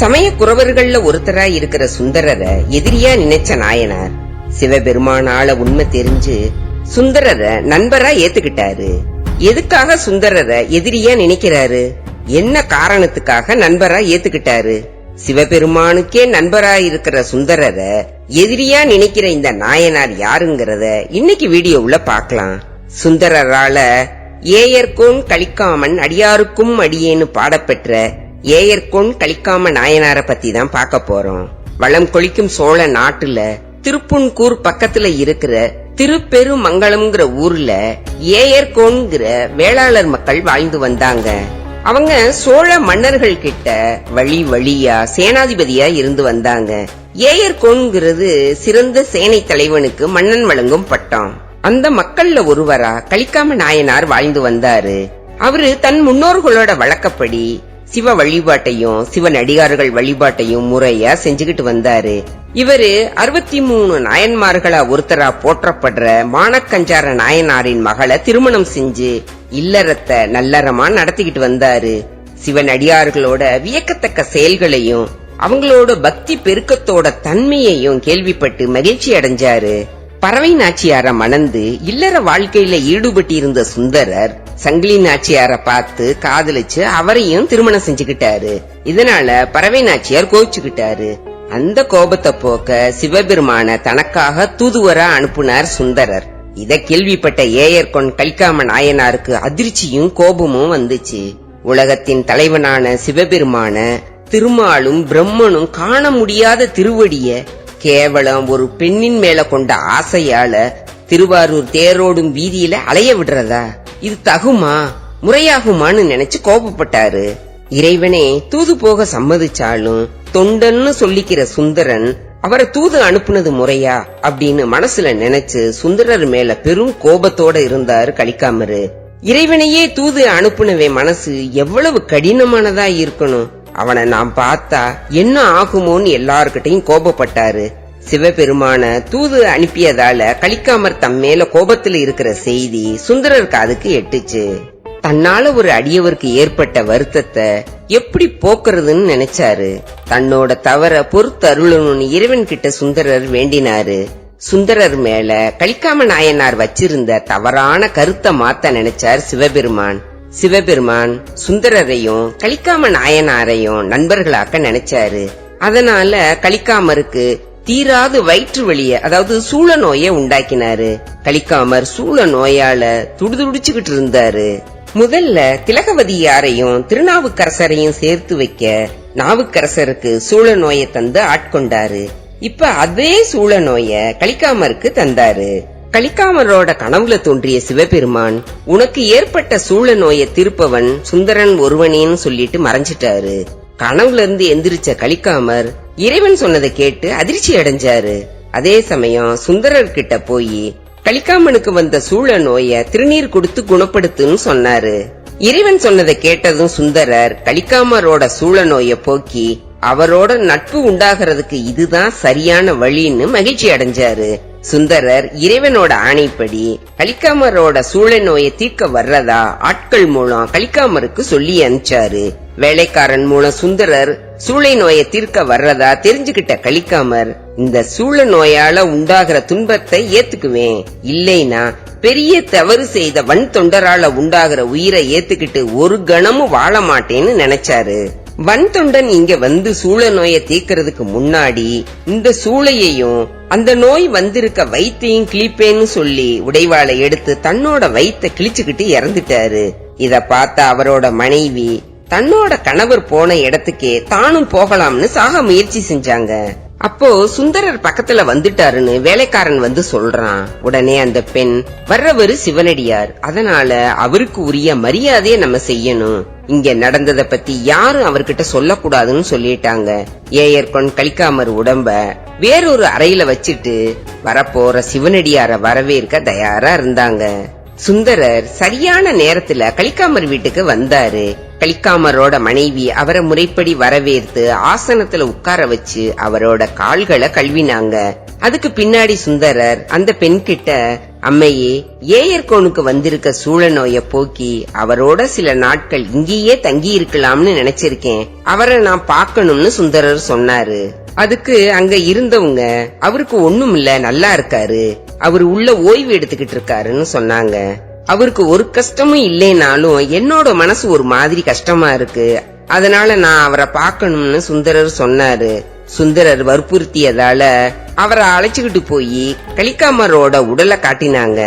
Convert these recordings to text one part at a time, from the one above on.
சமய குறவர்கள்ல ஒருத்தரா இருக்கிற சுந்தரரை எதிரியா நினைச்ச நாயனார் சிவபெருமானால உண்மை தெரிஞ்சு சுந்தரரை நண்பரா ஏத்துக்கிட்டாரு. எதுக்காக சுந்தரரை எதிரியா நினைக்கிறாரு? என்ன காரணத்துக்காக நண்பரா ஏத்துக்கிட்டாரு? சிவபெருமானுக்கே நண்பரா இருக்கிற சுந்தரரை எதிரியா நினைக்கிற இந்த நாயனார் யாருங்கிறத இன்னைக்கு வீடியோவுல பாக்கலாம் சுந்தரரால ஏயர்கோன் கலிக்காமன் அடியாருக்கும் அடியேன்னு பாடப்பெற்ற ஏயர்கோன் கலிக்காம நாயனார பத்தி தான் பார்க்க போறோம். வளம் கொளிக்கும் சோழ நாட்டுல திருப்புன்கூர் பக்கத்துல இருக்கிற திருப்பெருமங்கலம்ங்கிற ஊர்ல ஏயர்கோன்கிற வேளாளர் மக்கள் வாழ்ந்து வந்தாங்க. அவங்க சோழ மன்னர்கள் கிட்ட வழி வழியா சேனாதிபதியா இருந்து வந்தாங்க. ஏயர்கோன்கிறது சிறந்த சேனை தலைவனுக்கு மன்னன் வழங்கும் பட்டம். அந்த மக்கள்ல ஒருவரா கலிக்காம நாயனார் வாழ்ந்து வந்தாரு. அவரு தன் முன்னோர்களோட வழக்கப்படி சிவ வழிபாட்டையும் சிவன் வழிபாட்டையும் முறையா செஞ்சுக்கிட்டு வந்தாரு. இவரு அறுபத்தி மூணு நாயன்மார்களா ஒருத்தரா போற்றப்படுற மானக்கஞ்சார நாயனாரின் மகளை திருமணம் செஞ்சு இல்லறத்தை நல்லறமா நடத்திக்கிட்டு வந்தாரு. சிவ நடிகார்களோட வியக்கத்தக்க செயல்களையும் அவங்களோட பக்தி பெருக்கத்தோட தன்மையையும் கேள்விப்பட்டு மகிழ்ச்சி அடைஞ்சாரு. பறவை நாச்சியார மணந்து இல்லற வாழ்க்கையில ஈடுபட்டிருந்த சுந்தரர் சங்கிலி நாச்சியார பார்த்து காதலிச்சு அவரையும் திருமணம் செஞ்சுக்கிட்டாரு. இதனால பறவை நாச்சியார் கோவிச்சுக்கிட்டாரு. அந்த கோபத்தை போக்க சிவபெருமான தனக்காக தூதுவரா அனுப்புனார் சுந்தரர். இத கேள்விப்பட்ட ஏயர்கொன் கல்காம நாயனாருக்கு அதிர்ச்சியும் கோபமும் வந்துச்சு. உலகத்தின் தலைவனான சிவபெருமான திருமாலும் பிரம்மனும் காண முடியாத திருவடிய கேவலம் ஒரு பெண்ணின் மேல கொண்ட ஆசையால திருவாரூர் தேரோடும் வீதியில அலைய விடுறதா? இது தகுமா? முறையாகுமான்னு நினைச்சு கோபப்பட்டாரு. இறைவனே தூது போக சம்மதிச்சாலும் தொண்டன்னு சொல்லிக்கிற சுந்தரன் அவரை தூது அனுப்புனது முறையா அப்படின்னு மனசுல நினைச்சு சுந்தரர் மேல பெரும் கோபத்தோட இருந்தாரு கலிக்காமரு இறைவனையே தூது அனுப்புனவே மனசு எவ்வளவு கடினமானதா இருக்கணும். அவனை நாம் பார்த்தா என்ன ஆகுமோன்னு எல்லார்கிட்டையும் கோபப்பட்டாரு. சிவபெருமான தூது அனுப்பியதால கலிக்காமர் தம் மேல கோபத்துல இருக்கிற செய்தி சுந்தரர் காதுக்கு எட்டுச்சு. தன்னால ஒரு அடியவருக்கு ஏற்பட்ட வருத்தத்தை எப்படி போக்குறதுன்னு நினைச்சாரு. தன்னோட தவற பொறுத்தருளணும்னு இறைவன் கிட்ட சுந்தரர் வேண்டினாரு. சுந்தரர் மேல கலிக்காம நாயனார் வச்சிருந்த தவறான கருத்தை மாத்த நினைச்சார் சிவபெருமான். சிவபெருமான் சுந்தரரையும் கலிக்காம நாயனாரையும் நண்பர்களாக்க நினைச்சாரு. அதனால கலிக்காமருக்கு தீராது வயிற்று வழிய அதாவது சூழ நோயை உண்டாக்கினாரு. கலிக்காமர் சூழ நோயால துடிதுடிச்சுக்கிட்டு இருந்தாரு. முதல்ல திலகவதியாரையும் திருநாவுக்கரசரையும் சேர்த்து வைக்க நாவுக்கரசருக்கு சூழ நோயை தந்து ஆட்கொண்டாரு. இப்ப அதே சூழ நோய கலிக்காமருக்கு தந்தாரு. கலிக்காமரோட கனவுல தோன்றிய சிவபெருமான் உனக்கு ஏற்பட்ட சூழ நோயை திருப்பவன் சுந்தரன் ஒருவனேன்னு சொல்லிட்டு மறைஞ்சிட்டாரு. கனவுல இருந்து எந்திரிச்ச கலிக்காமர் இறைவன் சொன்னதை கேட்டு அதிர்ச்சி அடைஞ்சாரு. அதே சமயம் சுந்தரர் கிட்ட போய் கலிக்காமனுக்கு வந்த சூழ நோய திருநீர் கொடுத்து குணப்படுத்துன்னு சொன்னாரு. இறைவன் சொன்னதை கேட்டதும் சுந்தரர் கலிக்காமரோட சூழ நோய போக்கி அவரோட நட்பு உண்டாகிறதுக்கு இதுதான் சரியான வழின்னு மகிழ்ச்சி அடைஞ்சாரு. சுந்தரர் இறைவனோட ஆணைப்படி கலிக்காமரோட சூழ நோயை தீர்க்க வர்றதா ஆட்கள் மூலம் கலிக்காமருக்கு சொல்லி அனுப்பிச்சாரு. வேலைக்காரன் மூலம் சுந்தரர் சூளை நோயை தீர்க்க வர்றதா தெரிஞ்சுகிட்ட கலிக்காமர் இந்த சூழ நோயால உண்டாகிற துன்பத்தை ஏத்துக்குவேன். இல்லைனா பெரிய தவறு செய்த வன் தொண்டரால உண்டாகிற உயிரை ஏத்துக்கிட்டு ஒரு கணமும் வாழ மாட்டேன்னு நினைச்சாரு. வன்தொண்டன் இங்க வந்து சூழ நோயை தீக்கிறதுக்கு முன்னாடி இந்த சூளையையும் அந்த நோய் வந்திருக்க வயிற்றையும் கிழிப்பேன்னு சொல்லி உடைவாளை எடுத்து தன்னோட வயிற்ற கிழிச்சுக்கிட்டு இறந்துட்டாரு. இத பார்த்த அவரோட மனைவி தன்னோட கணவர் போன இடத்துக்கே தானும் போகலாம்னு சாக முயற்சி செஞ்சாங்க. அப்போ சுந்தரர் பக்கத்துல வந்துட்டாருன்னு வேலைக்காரன் வந்து சொல்றான். உடனே அந்த பெண் வர்றவரு சிவனடியார். அதனால அவருக்கு உரிய மரியாதையை நம்ம செய்யணும். இங்க நடந்தத பத்தி யாரும் அவர்கிட்ட சொல்லக்கூடாதுன்னு சொல்லிட்டாங்க. ஏயர்கொன் கலிக்காமர் உடம்ப வேறொரு அறையில வச்சிட்டு வரப்போற சிவனடியார வரவேற்க தயாரா இருந்தாங்க. சுந்தரர் சரியான நேரத்துல கலிக்காமர் வீட்டுக்கு வந்தாரு. கலிக்காமரோட மனைவி அவரை முறைப்படி வரவேற்று ஆசனத்துல உட்கார வச்சு அவரோட கால்களை கழுவினாங்க. அதுக்கு பின்னாடி சுந்தரர் அந்த பெண் கிட்ட அம்மையே ஏயர்கோனுக்கு வந்திருக்க சூழ நோய போக்கி அவரோட சில நாட்கள் இங்கேயே தங்கி இருக்கலாம்னு நினைச்சிருக்கேன். அவரை நான் பார்க்கணும்னு சுந்தரர் சொன்னாரு. அதுக்கு அங்க இருந்தவங்க அவருக்கு ஒண்ணும் இல்ல நல்லா இருக்காரு அவர் உள்ள ஓய்வு எடுத்துக்கிட்டு இருக்காருன்னு சொன்னாங்க. அவருக்கு ஒரு கஷ்டமும் இல்லைனாலும் என்னோட மனசு ஒரு மாதிரி கஷ்டமா இருக்கு. அதனால நான் அவரை பார்க்கணும்னு சுந்தரர் சொன்னாரு. சுந்தரர் வற்புறுத்தியதால அவரை அழைச்சுக்கிட்டு போய் கலிக்காமரோட உடலை காட்டினாங்க.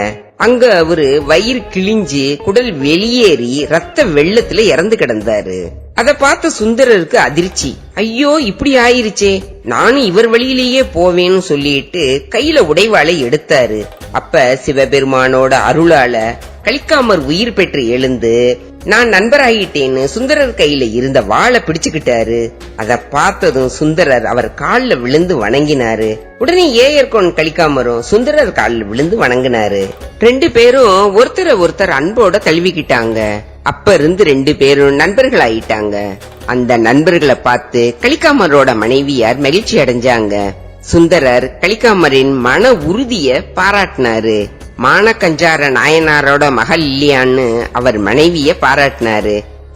அங்க அவரு வயிறு கிழிஞ்சு குடல் வெளியேறி ரத்த வெள்ளத்துல இறந்து கிடந்தாரு. அத பார்த்த சுந்தரருக்கு அதிர்ச்சி. ஐயோ இப்படி ஆயிருச்சே. நானும் இவர் வழியிலேயே போவேன்னு சொல்லிட்டு கையில உடைவாளை எடுத்தாரு. அப்ப சிவபெருமானோட அருளால கலிக்காமர் உயிர் பெற்று எழுந்து நான் நண்பராயிட்டேன்னு சுந்தரர் கையில இருந்த வாளை பிடிச்சுக்கிட்டாரு. அத பார்த்ததும் சுந்தரர் அவர் கால்ல விழுந்து வணங்கினாரு. உடனே ஏயர்கோன் கழிக்காமரும் சுந்தரர் கால்ல விழுந்து வணங்கினாரு. ரெண்டு பேரும் ஒருத்தரை ஒருத்தர் அன்போட தழுவிக்கிட்டாங்க. அப்ப இருந்து ரெண்டு பேரும் நண்பர்கள் ஆயிட்டாங்க அந்த நண்பர்களை பார்த்து கலிக்காமரோட மனைவியார் மகிழ்ச்சி அடைஞ்சாங்க. சுந்தரர் கலிக்காமரின் மன உறுதிய பாராட்டினாரு. மானக்கஞ்சார நாயனாரோட மகள் இல்லையான்னு அவர் மனைவிய பாராட்டினாரு.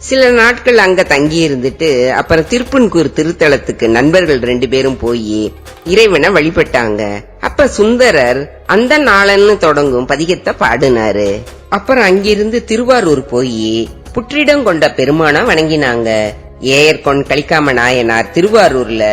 சில நாட்கள் அங்க தங்கி இருந்துட்டு அப்புறம் திருப்பன்கூர் திருத்தலத்துக்கு நண்பர்கள் ரெண்டு பேரும் போய் இறைவனை வழிபட்டாங்க. அப்ப சுந்தரர் அந்த நாளன்னு தொடங்கும் பதிகத்தை பாடினாரு. அப்புறம் அங்கிருந்து திருவாரூர் போய் புற்றிடம் கொண்ட பெருமானா வணங்கினாங்க. ஏயர்கொன் கலிக்காம நாயனார் திருவாரூர்ல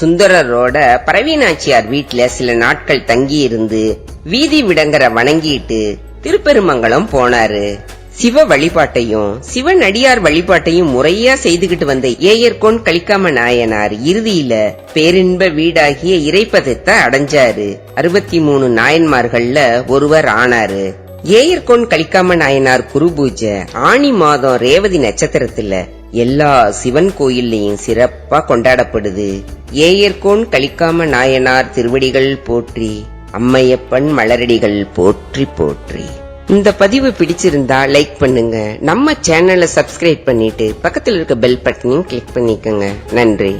சுந்தரரோட பரவீனாச்சியார் வீட்ல சில நாட்கள் தங்கி இருந்து வீதி விடங்கரை வணங்கிட்டு திருப்பெருமங்கலம் போனாரு. சிவ வழிபாட்டையும் சிவன் அடியார் வழிபாட்டையும் முறையா செய்துகிட்டு வந்த ஏயர்கோன் கலிக்காம நாயனார் இறுதியில பேரின்ப வீடாகிய இறைப்பதத்தை அடைஞ்சாரு. அறுபத்தி மூணு நாயன்மார்கள்ல ஒருவர் ஆனாரு. ஏயர்கோன் கலிக்காம நாயனார் குரு பூஜை ஆணி மாதம் ரேவதி நட்சத்திரத்துல எல்லா சிவன் கோயில்லையும் சிறப்பா கொண்டாடப்படுது. ஏயர்கோன் கலிக்காம நாயனார் திருவடிகள் போற்றி அம்மையப்பன் மலரடிகள் போற்றி போற்றி. இந்த பதிவு பிடிச்சிருந்தா லைக் பண்ணுங்க. நம்ம சேனலை சப்ஸ்கிரைப் பண்ணிட்டு பக்கத்தில் இருக்க பெல் பட்டனையும் கிளிக் பண்ணிக்கோங்க. நன்றி.